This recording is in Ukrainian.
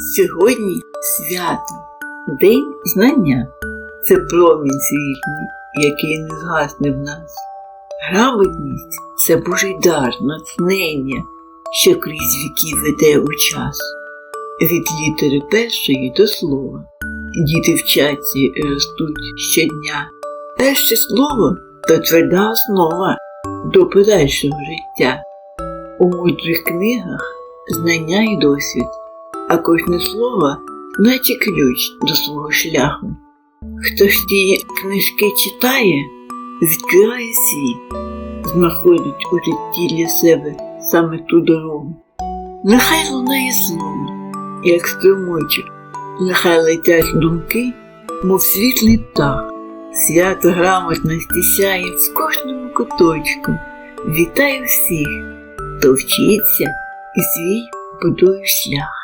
Сьогодні свято, День знання. Це промінь світлий, який не згасне в нас. Грамотність це Божий дар, натхнення, що крізь віки веде у час. Від літери першої до слова. Діти вчаться і ростуть щодня. Перше слово то тверда основа до подальшого життя. У мудрих книгах знання і досвід, а кожне слово наче ключ до свого шляху. Хто ж ті книжки читає, відкриває світ, знаходить у житті для себе саме ту дорогу. Нехай лунає слово, як струмочок, нехай летять думки, мов світлий птах. Свято грамотності сяє в кожному куточку. Вітаю всіх, хто вчиться і свій будує шлях.